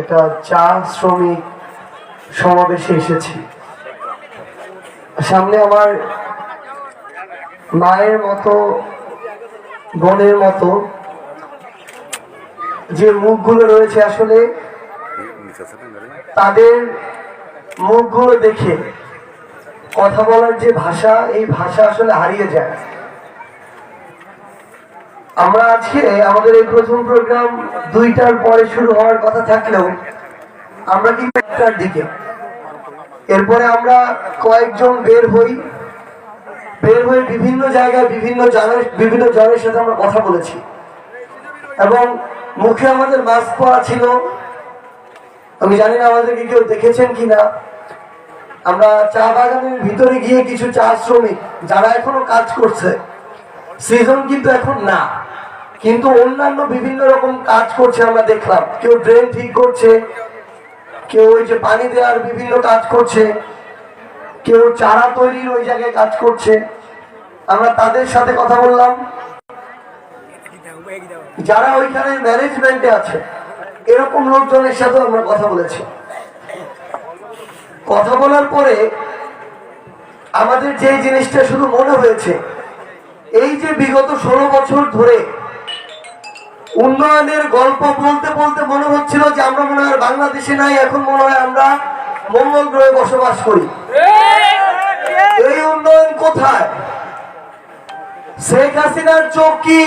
একটা চা শ্রমিক সমাবেশে এসেছি। সামনে আমার মায়ের মতো, বোনের মতো যে মুখগুলো রয়েছে আসলে, তাদের মুখগুলো দেখে কথা বলার যে ভাষা, এই ভাষা আসলে হারিয়ে যায়। আমরা আজকে আমাদের এই প্রথম প্রোগ্রাম দুইটার পরে শুরু হওয়ার কথা থাকলেও আমরা কি একটার দিকে? এরপরে আমরা কয়েকজন বের হই, বের হয়ে বিভিন্ন জায়গায় বিভিন্ন জনের বিভিন্ন জনের সাথে আমরা কথা বলেছি। এবং মুখে আমাদের মাস্ক পরা ছিল। আমি জানি না আমাদেরকে কেউ দেখেছেন কিনা। আমরা চা বাগানের ভিতরে গিয়ে কিছু চা শ্রমিক, যারা এখনও কাজ করছে, সিজন কিন্তু এখন না। কিন্তু অন্যান্য বিভিন্ন রকম কাজ করছে আমরা দেখলাম। কেউ ড্রেন ঠিক করছে, কেউ ওই যে পানি দেওয়ার বিভিন্ন কাজ করছে, কেউ চারা তৈরির ওই জায়গায় কাজ করছে। আমরা তাদের সাথে কথা বললাম। যারা ওইখানে ম্যানেজমেন্টে আছে, এরকম লোকজনের সাথে আমরা কথা বলেছি। কথা বলার পরে আমাদের যে জিনিসটা শুধু মনে হয়েছে, এই যে বিগত ষোলো বছর ধরে উন্নয়নের গল্প বলতে বলতে মনে হচ্ছিল যে আমরা মনে হয় বাংলাদেশে নাই, এখন মনে হয় আমরা মঙ্গল গ্রহে বসবাস করি। এই উন্নয়ন কোথায়? শেখ হাসিনার চোখ কি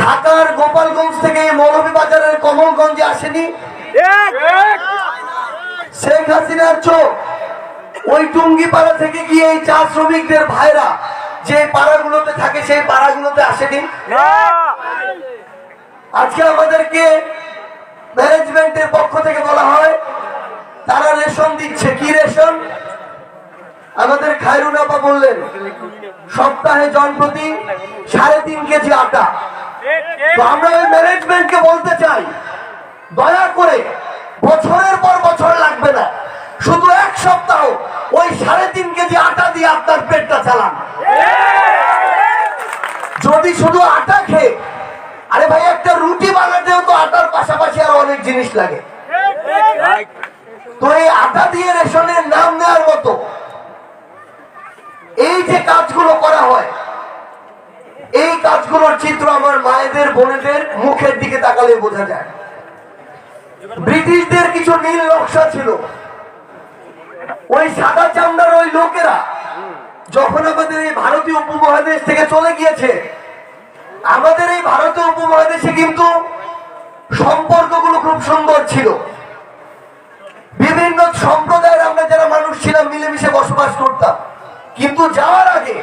ঢাকার গোপালগঞ্জ থেকে মৌলভীবাজারের কমলগঞ্জে আসেনি? শেখ হাসিনার চোখ ওই টুঙ্গি পাড়া থেকে গিয়ে এই চা শ্রমিকদের ভাইরা যে পাড়াগুলোতে থাকে, সেই পাড়াগুলোতে আসেনি? আজকে আমাদেরকে ম্যানেজমেন্টের পক্ষ থেকে বলা হয় তারা রেশন দিচ্ছে। কি রেশন? আমাদের খায়রুন আপা বললেন সপ্তাহে জনপ্রতি সাড়ে তিন কেজি আটা। তো আমরা ওই ম্যানেজমেন্টকে বলতে চাই দয়া করে বছরের পর বছর লাগবে না শুধু এক সপ্তাহ ওই সাড়ে তিন কেজি আটা দিয়ে আপনার পেটটা চালান। যদি শুধু আটা খেয়ে আরে ভাই, একটা রুটি বানাতেও তো আটার পাশাপাশি আরও অনেক জিনিস লাগে। তো এই আটা দিয়ে রেশনের নাম নেওয়ার মতো এই যে কাজগুলো করা হয়, এই কাজগুলোর চিত্র আমার মায়েদের, বোনেদের মুখের দিকে তাকালে বোঝা যায়। ব্রিটিশদের কিছু নীল নকশা ছিল। ওই সাদা চামড়ার ওই লোকেরা যখন আমাদের এই ভারতীয় উপমহাদেশ থেকে চলে গিয়েছে আমাদের এই ভারতীয় উপমহাদেশে কিন্তু সম্পর্কগুলো খুব সুন্দর ছিল। বিভিন্ন সম্প্রদায়ের আমরা যারা মানুষ ছিলাম, মিলেমিশে বসবাস করতাম। কিন্তু যাওয়ার আগে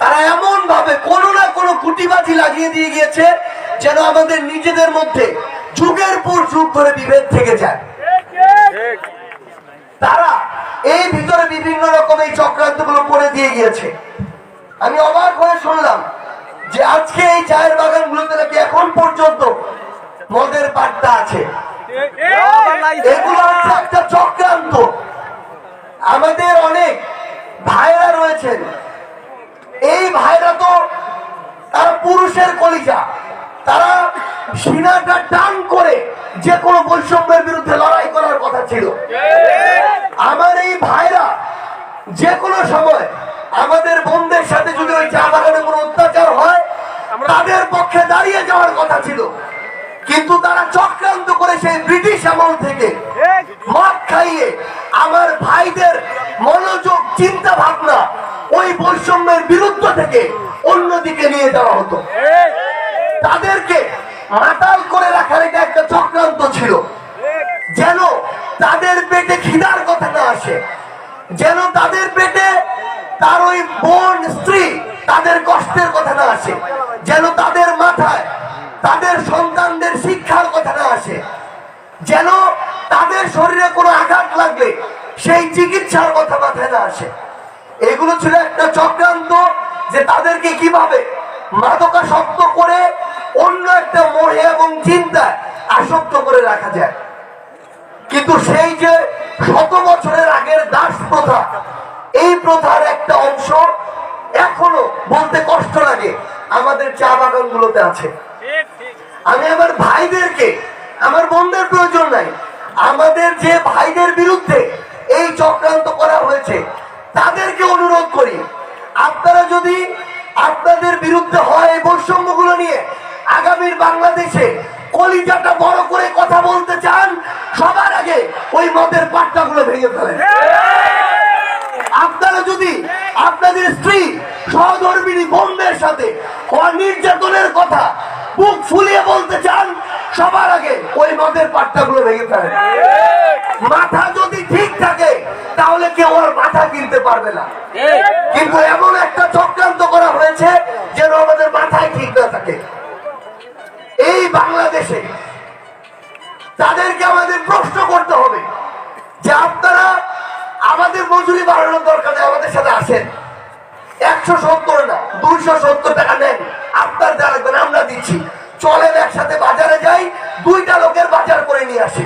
তারা এমন ভাবে কোনো না কোনো কুটিবাজি লাগিয়ে দিয়ে গিয়েছে যেন আমাদের নিজেদের মধ্যে যুগের পর যুগ ধরে বিভেদ থেকে যায়। তারা এই ভিতরে বিভিন্ন রকম এই চক্রান্তগুলো করে দিয়ে গিয়েছে। আমি অবাক হয়ে শুনলাম যে আজকে এই চায়ের বাগান গুলোতে নাকি এখন পর্যন্ত মদের পাট্টা আছে। এগুলো হচ্ছে একটা চক্রান্ত। আমাদের অনেক ভাইরা রয়েছেন। এই ভাইরা তো তারা পুরুষের কলিজা। তারা সিনাটা টান করে যে কোনো বৈষম্যের বিরুদ্ধে লড়াই করার কথা ছিল। আমার এই ভাইরা যে কোনো সময় আমাদের বোনদের সাথে যদি ওই চা বাগানে কোনো অত্যাচার হয় তাদের পক্ষে দাঁড়িয়ে যাওয়ার কথা ছিল। কিন্তু তারা চক্রান্ত করে সেই ব্রিটিশ আমল থেকে মদ খাইয়ে আমার ভাইদের মনোযোগ চিন্তা ভাবনা ওই বৈষম্যের বিরুদ্ধ থেকে অন্যদিকে নিয়ে যাওয়া হতো। তাদেরকে মাতাল করে রাখার এটা একটা চক্রান্ত ছিল। যেন তাদের পেটে খিদার কথা না আসে। যেন তাদের পেটে তার ওই বোন, স্ত্রী তাদের কষ্টের কথা না আসে। যেন তাদের মাথায়, তাদের সন্তানদের শিক্ষার কথা না আসে। যেন তাদের শরীরে কোনো আঘাত লাগলে সেই চিকিৎসার কথা মাথায় না আসে। এগুলো ছিল একটা চক্রান্ত যে তাদেরকে কীভাবে মাদকাসক্ত করে অন্য একটা মোহে এবং চিন্তায় আসক্ত করে রাখা যায়। কিন্তু সেই যে শত বছরের আগের দাস প্রথা, এই প্রথার একটা অংশ এখনও বলতে কষ্ট লাগে। আমাদের চা বাগানগুলোতে আছে। আমি আমার ভাইদেরকে আমার বোনদের প্রয়োজন নাই। আমাদের যে ভাইদের বিরুদ্ধে এই চক্রান্ত করা হয়েছে তাদেরকে অনুরোধ করি আপনারা যদি আপনাদের বিরুদ্ধে হয় এই বৈষম্যগুলো নিয়ে আগামীর বাংলাদেশে কলিজাটা বড় করে কথা বলতে চান সবার আগে ওই মদের পাট্টাগুলো ভেঙে ফেলেন। আপনারা যদি আপনাদের স্ত্রী সহধর্মিনী বোনদের সাথে নির্যাতনের কথা বুক ফুলিয়ে বলতে চান সবার আগে ওই মদের পাট্টাগুলো ভেঙে ফেলেন। মাথা যদি ঠিক থাকে তাহলে কেউ ওর মাথা কিনতে পারবে না। কিন্তু এমন একটা আসেন একশো সত্তর না দুইশো সত্তর টাকা নেন। আপনার দেওয়া লাগবে না, আমরা দিচ্ছি। চলেন একসাথে বাজারে যাই দুইটা লোকের বাজার করে নিয়ে আসি।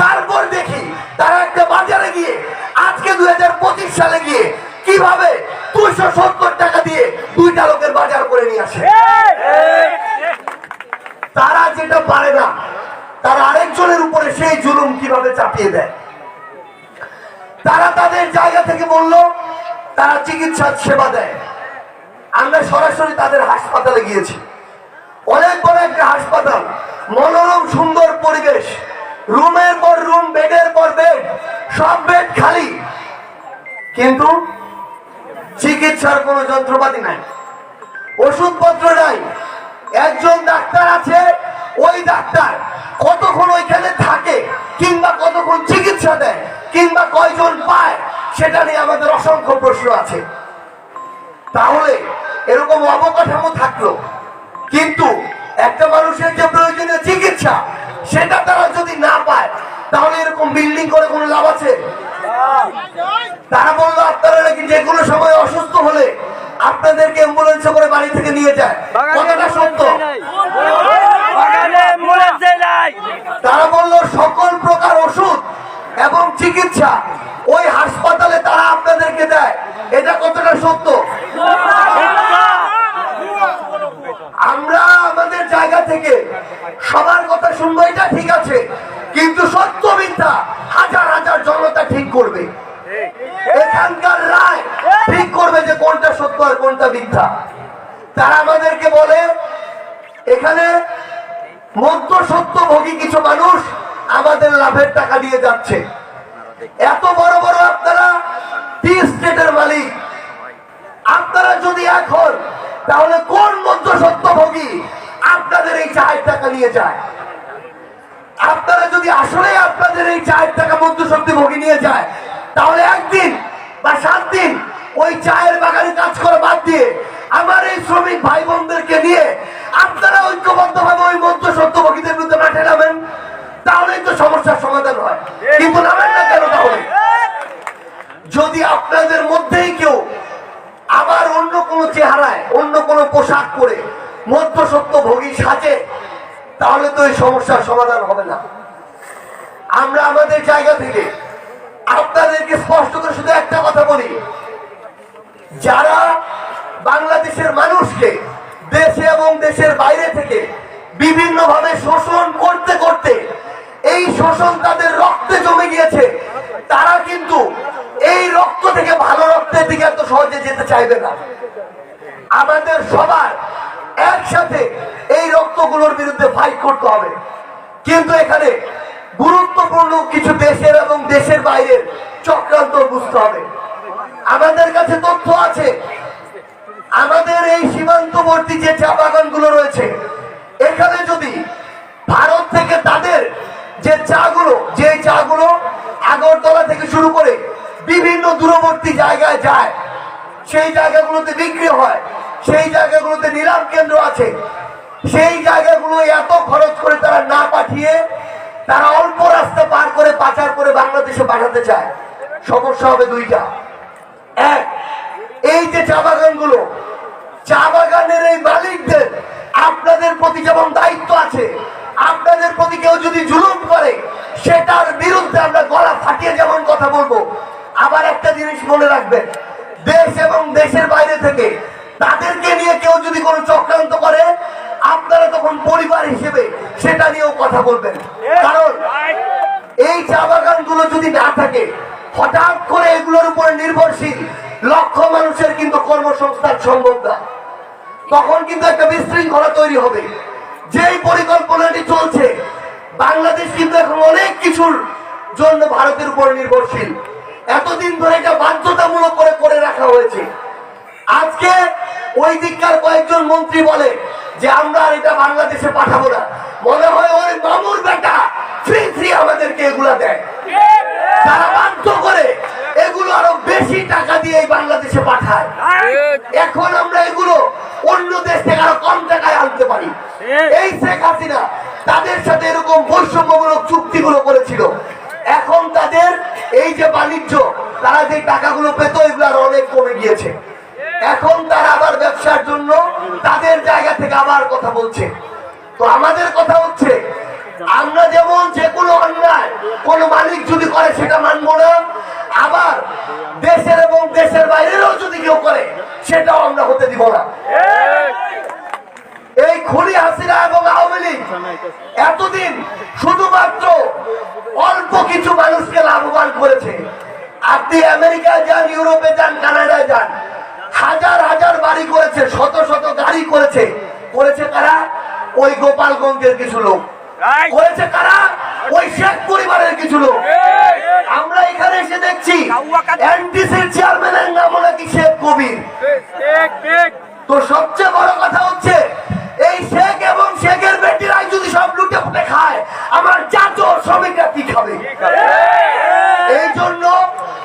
তারপর দেখি তারা একটা বাজারে গিয়ে আজকে দুই হাজার পঁচিশ সালে গিয়ে কীভাবে দুইশো সত্তর টাকা দিয়ে দুইটা লোকের বাজার করে নিয়ে আসে। তারা যেটা পারে না তারা আরেকজনের উপরে সেই জুলুম কীভাবে চাপিয়ে দেয়? তারা তাদের জায়গা থেকে বলল তারা চিকিৎসার সেবা দেয়। আমরা সরাসরি তাদের হাসপাতালে গিয়েছি। অনেক বড় একটা হাসপাতাল, মনোরম, সুন্দর পরিবেশ। রুমের পর রুম, বেডের পর বেড, সব বেড খালি। কিন্তু চিকিৎসার কোনো যন্ত্রপাতি নাই। ওষুধপত্র নাই। একজন ডাক্তার আছে, ওই ডাক্তার কতক্ষণ ওইখানে থাকে কিংবা কতক্ষণ চিকিৎসা দেয় কিংবা কয়জন পায় সেটা নিয়ে আমাদের অসংখ্য প্রশ্ন আছে। তাহলে এরকম অবকাঠামো থাকল কিন্তু একটা মানুষের যে প্রয়োজনীয় চিকিৎসা সেটা তারা যদি না পায় তাহলে এরকম বিল্ডিং করে কোনো লাভ আছে? তারা বলল আপনারা নাকি যে কোনো সময় অসুস্থ হলে আপনাদেরকে অ্যাম্বুলেন্সে করে বাড়ি থেকে নিয়ে যায়। কথাটা সত্য। তারা বলল সকল প্রকার ওষুধ এবং চিকিৎসা। ওই হাসপাতালে তারা আপনাদেরকে দেয়। এটা কতটা সত্য? আমরা আমাদের জায়গা থেকে সবার কথা শুনব, এটা ঠিক আছে। কিন্তু সত্য মিথ্যা হাজার হাজার জনতা ঠিক করবে। এখানকার রায় ঠিক করবে যে কোনটা সত্য আর কোনটা মিথ্যা। তারা আমাদেরকে বলে, এখানে মধ্য সত্যভোগী কিছু মানুষ আমাদের লাভের টাকা দিয়ে যাচ্ছে। এত বড় বড় আপনারা স্টেটের মালিক। আপনারা যদি এখন, তাহলে কোন মধ্য সত্যভোগী আপনাদের এই চায়ের টাকা নিয়ে যায়? আপনারা যদি আসলে আপনাদের এই চায়ের টাকা মধ্য সত্যভোগী নিয়ে যায়, তাহলে একদিন বা সাত দিন ওই চায়ের বাগানে কাজ করা বাদ দিয়ে আমার এই শ্রমিক ভাই বোনদেরকে নিয়ে তাহলেই তো সমস্যার সমাধান হয়। কিন্তু নামেন না কেন তাহলে? যদি আপনাদের মধ্যেই কেউ আবার অন্য কোনো চেহারায়, অন্য কোনো পোশাক পরে মধ্য সত্য ভোগী সাজে, তাহলে তো এই সমস্যার সমাধান হবে না। আমরা আমাদের জায়গা থেকে আপনাদেরকে স্পষ্ট করে শুধু একটা কথা বলি। যারা বাংলাদেশের মানুষকে দেশে এবং দেশের বাইরে থেকে বিভিন্ন ভাবে শোষণ করতে করতে এই শোষণ তাদের রক্তে জমে গিয়েছে। তারা কিন্তু এই রক্ত থেকে ভালো রক্তের দিকে এত সহজে যেতে চাইবে না। আমাদের সবার একসাথে এই রক্তগুলোর বিরুদ্ধে ফাইট করতে হবে। কিন্তু এখানে গুরুত্বপূর্ণ কিছু দেশের এবং দেশের বাইরের চক্রান্ত বুঝতে হবে। আমাদের কাছে তথ্য আছে, আমাদের এই সীমান্তবর্তী যে চা বাগানগুলো রয়েছে, এখানে যদি ভারত থেকে তাদের চাগুলো আগরতলা থেকে শুরু করে বিভিন্ন দূরবর্তী জায়গায় যায়। সেই জায়গাগুলোতে বিক্রি হয়, সেই জায়গাগুলোতে নিলাম কেন্দ্র আছে। সেই জায়গাগুলো এত খরচ করে তারা না পাঠিয়ে তারা অল্প রাস্তা পার করে পাচার করে বাংলাদেশে পাঠাতে চায়। সমস্যা হবে দুইটা। এক, এই যে চা বাগানগুলো, চা বাগানের এই মালিকদের আপনাদের প্রতি যেমন দায়িত্ব আছে আপনাদের প্রতি কেউ যদি জুলুম করে সেটার বিরুদ্ধে আমরা গলা ফাটিয়ে যেমন কথা বলব। আবার একটা জিনিস মনে রাখবেন, দেশ এবং দেশের বাইরে থেকে তাদেরকে নিয়ে কেউ যদি কোনো চক্রান্ত করে, আপনারা তখন পরিবার হিসেবে সেটা নিয়েও কথা বলবেন। কারণ এই চা বাগানগুলো যদি না থাকে, হঠাৎ করে এগুলোর উপরে নির্ভরশীল লক্ষ মানুষের কিন্তু কর্মসংস্থান সম্ভব না। তখন কিন্তু একটা বিশৃঙ্খলা তৈরি হবে। যেই পরিকল্পনাটি চলছে বাংলাদেশ কিন্তু এখন অনেক কিছুর জন্য ভারতের উপর নির্ভরশীল। এতদিন ধরে এটা বাধ্যতামূলক করে করে রাখা হয়েছে। আজকে ওই দিককার কয়েকজন মন্ত্রী বলে যে আমরা আর এটা বাংলাদেশে পাঠাবো না। মনে হয় ওই মামুর বেটা ফ্রি ফ্রি আমাদেরকে এগুলা দেয়। তারা বাধ্য করে এগুলো আরও বেশি টাকা দিয়ে এই বাংলাদেশে পাঠায়। এখন আমরা এগুলো অন্য দেশ থেকে আরও কম টাকায় আনতে পারি। এই শেখ হাসিনা তাদের সাথে এরকম বৈষম্যমূলক চুক্তিগুলো করেছিল। এখন তাদের এই যে বাণিজ্য তারা যে টাকাগুলো পেত এগুলো আরও অনেক কমে গিয়েছে। এখন তারা আবার ব্যবসার জন্য তাদের জায়গা থেকে আবার কথা বলছে। তো আমাদের কথা হচ্ছে আমরা যেমন যে কোনো অন্যায় কোন মালিক যদি করে সেটা মানবো না। আবার দেশের এবং দেশের বাইরেও যদি কেউ করে সেটাও আমরা হতে দিব না। এই খুনি হাসিনা এবং আওয়ামী লীগ এতদিন শুধুমাত্র অল্প কিছু মানুষকে লাভবান করেছে। আপনি আমেরিকায় যান ইউরোপে যান কানাডায় যান হাজার হাজার বাড়ি করেছে শত শত গাড়ি করেছে। করেছে কারা? ওই গোপালগঞ্জের কিছু লোক। করেছে কারা? ওই শেখ পরিবারের কিছু লোক। আমরা এখানে এসে দেখছি এনটিসির চেয়ারম্যানের নাম নাকি শেখ কবির। তো সবচেয়ে বড় কথা হচ্ছে এই শেখ এবং শেখের বেটিরাই যদি সব লুটে ফুটে খায় আমার চাচো শ্রমিকরা কি খাবে? এই। জন্য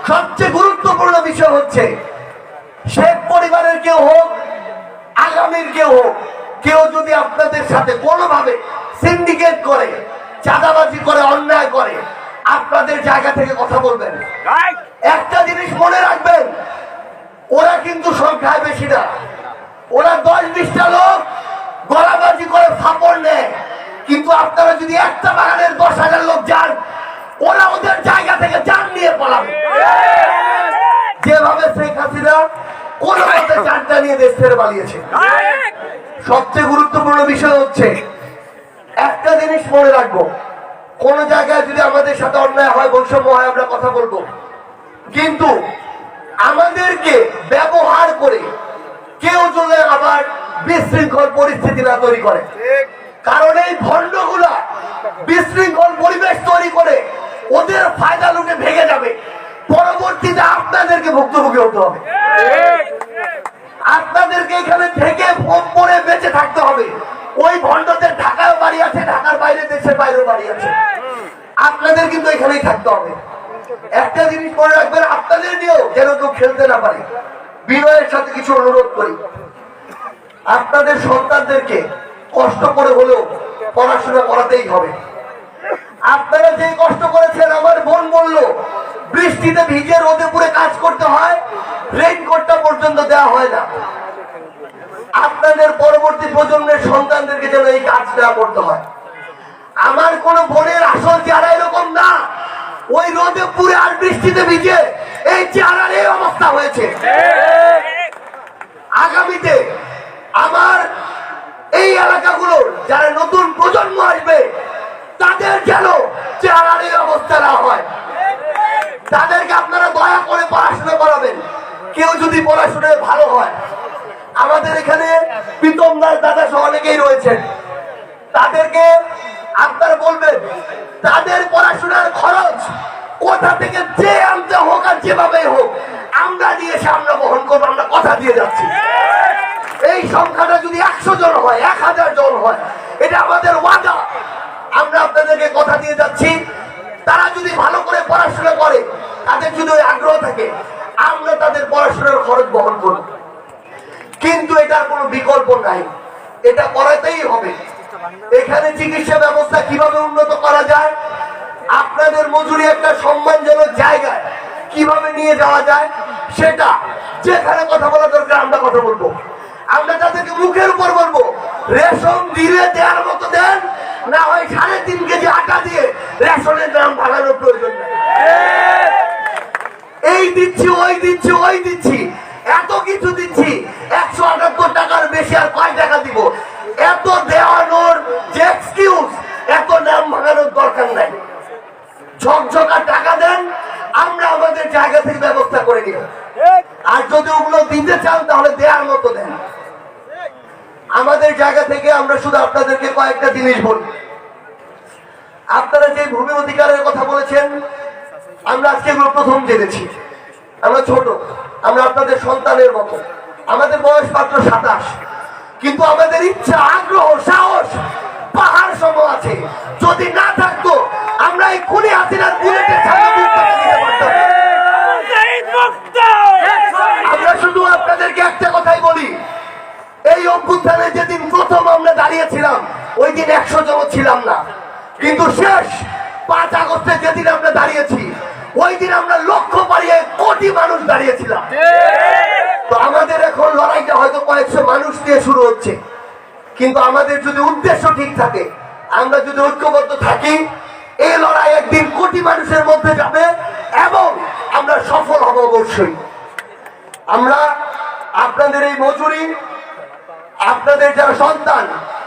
সবচেয়ে গুরুত্বপূর্ণ বিষয় হচ্ছে শেখ পরিবারের কেউ হোক আগামীর কেউ হোক কেউ যদি আপনাদের সাথে কোনোভাবে সিন্ডিকেট করে চাঁদাবাজি করে অন্যায় করে। আপনাদের জায়গা থেকে কথা বলবেন। একটা জিনিস মনে রাখবেন ওরা কিন্তু সংখ্যায় বেশি না। ওরা দশ বিশটা লোক গলাবাজি করে ফাপড় নেয়। কিন্তু আপনারা যদি একটা বাগানের দশ হাজার লোক যান ওরা ওদের জায়গা থেকে যান নিয়ে পলাবে। যেভাবে শেখ হাসিনা কোন মতে চারটা নিয়ে দেশ ছেড়ে পালিয়েছে। সবচেয়ে গুরুত্বপূর্ণ বিষয় হচ্ছে একটা জিনিস মনে রাখব। কোন জায়গায় যদি আমাদের সাথে অন্যায় হয় বৈষম্য হয় আমরা কথা বলব। কিন্তু আমাদেরকে ব্যবহার করে কেউ যদি আবার বিশৃঙ্খল পরিস্থিতি না তৈরি করে। কারণ এই ভণ্ডগুলা বিশৃঙ্খল পরিবেশ তৈরি করে ওদের ফায়দা লুটে ভেঙে যাবে। পরবর্তীতে আপনাদেরকে ভুক্তভোগী হতে হবে। আপনাদেরকে এখানে থেকে ফোন করে বেঁচে থাকতে হবে। ওই ভণ্ডদের ঢাকায় বাড়ি আছে ঢাকার বাইরে আছে আপনাদের কিন্তু এখানেই থাকতে হবে। একটা জিনিস মনে রাখবেন, আপনাদের নিয়েও যেন কেউ খেলতে না পারে। বিনয়ের সাথে কিছু অনুরোধ করি। আপনাদের সন্তানদেরকে কষ্ট করে হলেও পড়াশোনা করাতেই হবে। আপনারা যে কষ্ট করেছেন, আমার বোন বলল, বৃষ্টিতে ভিজে রোদে পুরে কাজ করতে হয় রেইনকোটটা পর্যন্ত দেওয়া হয় না। আপনাদের পরবর্তী প্রজন্মের সন্তানদেরকে যেন এই কাজ না করতে হয়। আমার কোন বোনের আসল চেহারা এরকম না। ওই রোদে পুরে আর বৃষ্টিতে ভিজে এই চেহারার এই অবস্থা হয়েছে। আগামীতে আমার এই এলাকাগুলোর যারা নতুন প্রজন্ম আসবে, তাদের যেন চেহারার এই অবস্থা না হয়। তাদেরকে আপনারা দয়া করে পড়াশোনা করাবেন। কেউ যদি পড়াশোনায় ভালো হয়। আমাদের এখানে প্রীতম দাস দাদা সহ অনেকেই রয়েছেন। আপনারা তাদের পড়াশোনার খরচ কোথা থেকে যে আনতে হোক আর যেভাবে হোক, আমরা দিয়ে এসে আমরা বহন করব, আমরা কথা দিয়ে যাচ্ছি। এই সংখ্যাটা যদি একশো জন হয়, এক হাজার জন হয়, এটা আমাদের ওয়াদা। আমরা আপনাদেরকে কথা দিয়ে যাচ্ছি। তারা যদি ভালো করে পড়াশোনা করে, তাদের যদি ওই আগ্রহ থাকে, আমরা তাদের পড়াশোনার খরচ বহন করব। কিন্তু এটার কোনো বিকল্প নাই। এটা করাতেই হবে। এখানে চিকিৎসা ব্যবস্থা কীভাবে উন্নত করা যায়? আপনাদের মজুরি একটা সম্মানজনক জায়গায় কীভাবে নিয়ে যাওয়া যায় সেটা যেখানে কথা বলা দরকার আমরা কথা বলব। আমরা তাদেরকে মুখের উপর বলব, রেশন দিলে দেওয়ার মতো দেন, না হয় সাড়ে তিন কেজি আটা দিয়ে রেশনের দাম ভাড়ানোর প্রয়োজন এই দিচ্ছি, ওই দিচ্ছি ওই দিচ্ছি, এত কিছু দিচ্ছি, একশো আটাত্তর টাকার বেশি আর কয় টাকা দিব? এত দেওয়ানোর যে এক্সকিউজ এত নাম ভাঙানোর দরকার নাই ঝকঝকা টাকা দেন আমরা আমাদের জায়গা থেকে ব্যবস্থা করে নিব। আর যদি ওগুলো দিতে চান তাহলে দেওয়ার মতো দেন। আমাদের জায়গা থেকে আমরা শুধু আপনাদেরকে কয়েকটা জিনিস বলি। আপনারা যে ভূমি অধিকারের কথা বলেছেন আমরা আজকে এগুলো প্রথম জেনেছি। আমরা ছোট আমরা আপনাদের সন্তানের মতো। আমাদের বয়স মাত্র সাতাশ। কিন্তু আমাদের ইচ্ছা আগ্রহ সাহস পাহাড় সম আছে। যদি না থাকতো এই খুনি হাসিনার বুলেটের সামনে বুক দিতে পারতাম আমরা শুধু আপনাদেরকে একটা কথাই বলি। এই অভ্যুত্থানে যেদিন প্রথম আমরা দাঁড়িয়েছিলাম ওই দিন একশো জন ছিলাম না। কিন্তু শেষ পাঁচ আগস্টে যেদিন আমরা দাঁড়িয়েছি ওই দিন আমরা লক্ষ পাড়িয়ে কোটি মানুষ দাঁড়িয়েছিলাম। তো আমাদের এখন লড়াইটা হয়তো কয়েকশো মানুষ দিয়ে শুরু হচ্ছে। কিন্তু আমাদের যদি উদ্দেশ্য ঠিক থাকে আমরা যদি ঐক্যবদ্ধ থাকি এই লড়াই একদিন কোটি মানুষের মধ্যে যাবে এবং আমরা সফল হব অবশ্যই। আমরা আপনাদের এই মজুরি, আপনাদের যারা সন্তান,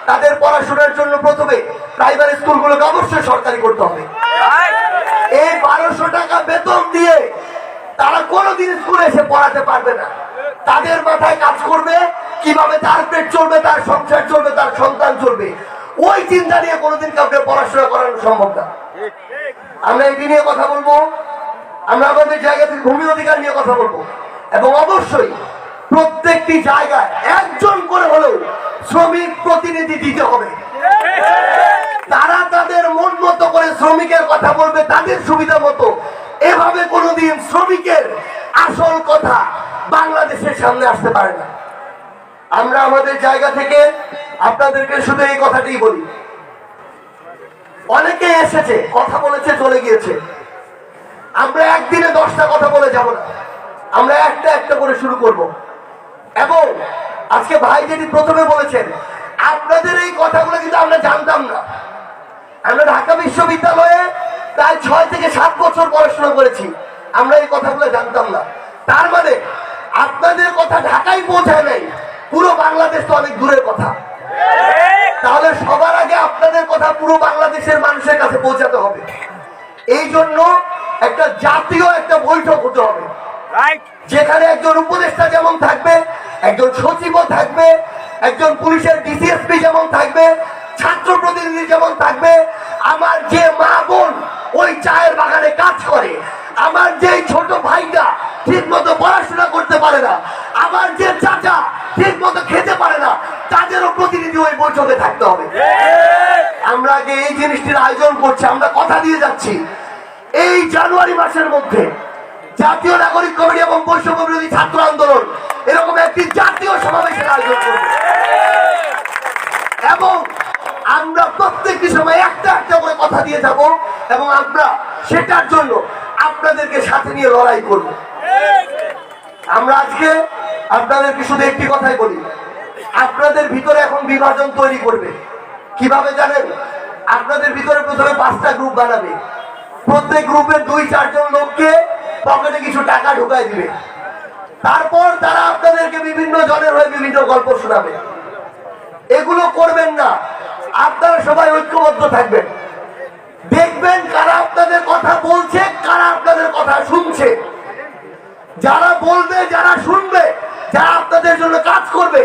তাদের পড়াশোনার জন্য প্রথমে প্রাইমারি স্কুলগুলোকে অবশ্যই সরকারি করতে হবে। এই বারোশো টাকা বেতন দিয়ে তারা কোনোদিন স্কুলে এসে পড়াতে পারবে না। তাদের মাথায় কাজ করবে, কীভাবে তার পেট চলবে, তার সংসার চলবে, তার সন্তান চলবে। ওই চিন্তা নিয়ে কোনোদিন কাউকে পড়াশোনা করানো সম্ভব না। আমরা এটি নিয়ে কথা বলব, আমরা আমাদের জায়গা থেকে ভূমি অধিকার নিয়ে কথা বলব। এবং অবশ্যই প্রত্যেকটি জায়গায় একজন করে হলেও শ্রমিক প্রতিনিধি দিতে হবে। তারা তাদের মন মতো করে শ্রমিকের কথা বলবে, তাদের সুবিধা মতো। এভাবে কোনোদিন শ্রমিকের আসল কথা বাংলাদেশের সামনে আসতে পারে না। আমরা আমাদের জায়গা থেকে আপনাদেরকে শুধু এই কথাটি বলি। অনেকে এসেছে, কথা বলেছে, চলে গিয়েছে। আমরা একদিনে দশটা কথা বলে যাব না। আমরা একটা একটা করে শুরু করব। এবং আজকে ভাই যেটি প্রথমে বলেছেন, আপনাদের এই কথাগুলো কিন্তু আমরা জানতাম না। আমরা ঢাকা বিশ্ববিদ্যালয়ে প্রায় ছয় থেকে সাত বছর পড়াশোনা করেছি। আমরা এই কথাগুলো জানতাম না। তার মানে আপনাদের কথা ঢাকায় পৌঁছায় নাই। পুরো বাংলাদেশ তো অনেক দূরের কথা। তাহলে সবার আগে আপনাদের কথা পুরো বাংলাদেশের মানুষের কাছে পৌঁছাতে হবে। এই জন্য একটা জাতীয় একটা বৈঠক হতে হবে। যেখানে একজন উপদেষ্টা যেমন থাকবে একজন সচিবও থাকবে একজন পুলিশের ডিসিএসপি যেমন থাকবে ছাত্র প্রতিনিধি যেমন থাকবে আমার যে মা বোন ওই চায়ের বাগানে কাজ করে আমার যে ছোট ভাইটা ঠিক মতো পড়াশোনা করতে পারে না আমার যে চাচা ঠিক মতো খেতে পারে না। তাদেরও প্রতিনিধি ওই বৈঠকে থাকতে হবে। আমরা আগে এই জিনিসটির আয়োজন করছি, আমরা কথা দিয়ে যাচ্ছি। এই জানুয়ারি মাসের মধ্যে জাতীয় নাগরিক কমিটি এবং বৈষম্য বিরোধী ছাত্র আন্দোলন এরকম একটি জাতীয় সমাবেশের আয়োজন করবে। এবং আমরা প্রত্যেকটি সময় একটা একটা করে কথা দিয়ে যাব এবং আমরা সেটার জন্য আপনাদেরকে সাথে নিয়ে লড়াই করব। আমরা আজকে আপনাদেরকে শুধু একটি কথাই বলি। আপনাদের ভিতরে এখন বিভাজন তৈরি করবে। কীভাবে জানেন? আপনাদের ভিতরে প্রথমে পাঁচটা গ্রুপ বানাবে। প্রত্যেক গ্রুপের দুই, চারজন লোককে পকেটে কিছু টাকা ঢুকাই দিবে। তারপর তারা আপনাদেরকে বিভিন্ন জনের হয়ে বিভিন্ন গল্প শোনাবে। এগুলো করবেন না। আপনারা সবাই ঐক্যবদ্ধ থাকবেন। দেখবেন কারা আপনাদের কথা বলছে, কারা আপনাদের কথা শুনছে। যারা বলবে, যারা শুনবে যারা আপনাদের জন্য কাজ করবে,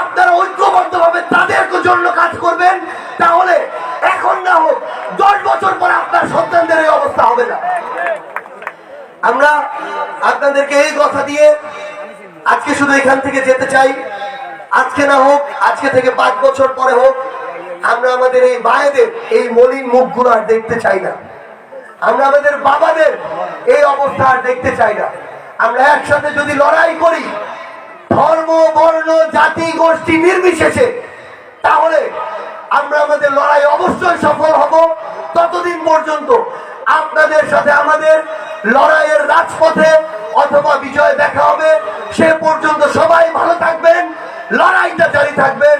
আপনারা ঐক্যবদ্ধ ভাবে তাদের জন্য কাজ করবেন, তাহলে এখন না হোক দশ বছর পরে আপনার সন্তানদের এই অবস্থা হবে না। আমরা আপনাদেরকে এই কথা দিয়ে আজকে শুধু এখান থেকে যেতে চাই। আজকে না হোক, আজকে থেকে পাঁচ বছর পরে হোক, আমরা আমাদের এই মায়েদের এই মলিন মুখগুলো আর দেখতে চাই না। আমরা আমাদের বাবাদের এই অবস্থা আর দেখতে চাই না। আমরা একসাথে যদি লড়াই করি ধর্ম, বর্ণ, জাতি, গোষ্ঠী নির্বিশেষে। তাহলে আমরা আমাদের লড়াই অবশ্যই সফল হব ততদিন পর্যন্ত। আপনাদের সাথে আমাদের লড়াইয়ের রাজপথে অথবা বিজয় দেখা হবে, সে পর্যন্ত সবাই ভালো থাকবেন, লড়াইটা জারি থাকবেন।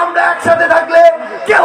আমরা একসাথে থাকলে কেউ